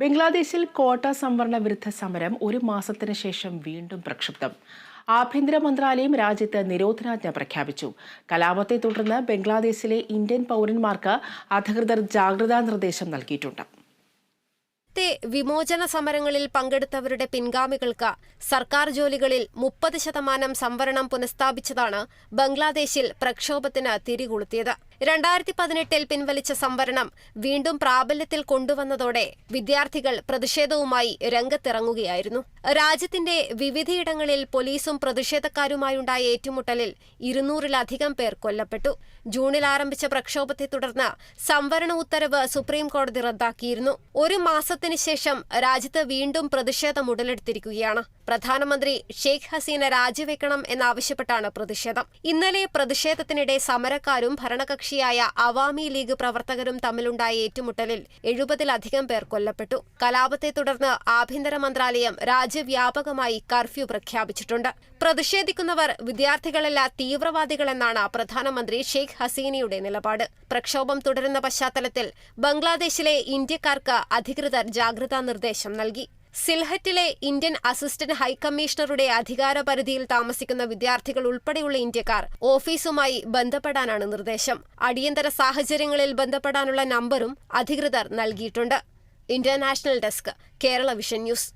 ബംഗ്ലാദേശിൽ കോട്ട സംവരണ വിരുദ്ധ സമരം ഒരു മാസത്തിന് ശേഷം വീണ്ടും പ്രക്ഷുബ്ധം. ആഭ്യന്തര മന്ത്രാലയം രാജ്യത്ത് നിരോധനാജ്ഞ പ്രഖ്യാപിച്ചു. കലാപത്തെ തുടർന്ന് ബംഗ്ലാദേശിലെ ഇന്ത്യൻ പൗരന്മാർക്ക് അധികൃതർ ജാഗ്രതാ നിർദ്ദേശം നൽകിയിട്ടുണ്ട്. നേരത്തെ വിമോചന സമരങ്ങളിൽ പങ്കെടുത്തവരുടെ പിൻഗാമികൾക്ക് സർക്കാർ ജോലികളിൽ മുപ്പത് ശതമാനം സംവരണം പുനഃസ്ഥാപിച്ചതാണ് ബംഗ്ലാദേശിൽ പ്രക്ഷോഭത്തിന് തിരികൊളുത്തിയത്. രണ്ടായിരത്തി പതിനെട്ടിൽ പിൻവലിച്ച സംവരണം വീണ്ടും പ്രാബല്യത്തിൽ കൊണ്ടുവന്നതോടെ വിദ്യാർത്ഥികൾ പ്രതിഷേധവുമായി രംഗത്തിറങ്ങുകയായിരുന്നു. രാജ്യത്തിന്റെ വിവിധയിടങ്ങളിൽ പോലീസും പ്രതിഷേധക്കാരുമായുണ്ടായ ഏറ്റുമുട്ടലിൽ ഇരുന്നൂറിലധികം പേർ കൊല്ലപ്പെട്ടു. ജൂണിൽ ആരംഭിച്ച പ്രക്ഷോഭത്തെ തുടർന്ന് സംവരണ ഉത്തരവ് സുപ്രീം കോടതി റദ്ദാക്കിയിരുന്നു. ഒരു മാസത്തിന് ശേഷം രാജ്യത്ത് വീണ്ടും പ്രതിഷേധം ഉടലെടുത്തിരിക്കുകയാണ്. പ്രധാനമന്ത്രി ഷെയ്ഖ് ഹസീന രാജിവെക്കണം എന്നാവശ്യപ്പെട്ടാണ് പ്രതിഷേധം. ഇന്നലെ പ്രതിഷേധത്തിനിടെ സമരക്കാരും ഭരണകക്ഷിയായ അവാമി ലീഗ് പ്രവർത്തകരും തമ്മിലുണ്ടായ ഏറ്റുമുട്ടലിൽ എഴുപതിലധികം പേർ കൊല്ലപ്പെട്ടു. കലാപത്തെ തുടർന്ന് ആഭ്യന്തര മന്ത്രാലയം രാജ്യവ്യാപകമായി കർഫ്യൂ പ്രഖ്യാപിച്ചിട്ടുണ്ട്. പ്രതിഷേധിക്കുന്നവർ വിദ്യാർത്ഥികളല്ല തീവ്രവാദികളെന്നാണ് പ്രധാനമന്ത്രി ഷെയ്ഖ് ഹസീനയുടെ നിലപാട്. പ്രക്ഷോഭം തുടരുന്ന പശ്ചാത്തലത്തിൽ ബംഗ്ലാദേശിലെ ഇന്ത്യക്കാർക്ക് അധികൃതർ ജാഗ്രതാ നിർദ്ദേശം നൽകി. സിൽഹറ്റിലെ ഇന്ത്യൻ അസിസ്റ്റന്റ് ഹൈക്കമ്മീഷണറുടെ അധികാരപരിധിയിൽ താമസിക്കുന്ന വിദ്യാർത്ഥികൾ ഉൾപ്പെടെയുള്ള ഇന്ത്യക്കാർ ഓഫീസുമായി ബന്ധപ്പെടാനാണ് നിർദ്ദേശം. അടിയന്തര സാഹചര്യങ്ങളിൽ ബന്ധപ്പെടാനുള്ള നമ്പറും അധികൃതർ നൽകിയിട്ടുണ്ട്. International desk Kerala vision news.